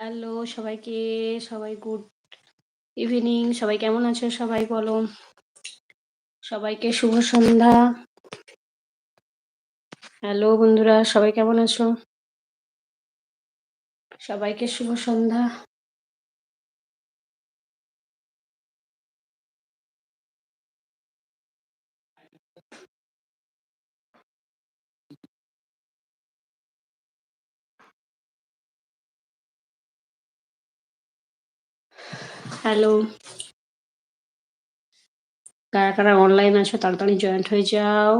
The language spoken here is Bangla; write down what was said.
হ্যালো সবাইকে, সবাই গুড ইভিনিং সবাই কেমন আছো সবাই বলো? সবাইকে শুভ সন্ধ্যা। হ্যালো বন্ধুরা, সবাই কেমন আছো? সবাইকে শুভ সন্ধ্যা। হ্যালো। কারা কারা অনলাইন আছো তাড়াতাড়ি জয়েন্ট হয়ে যাও।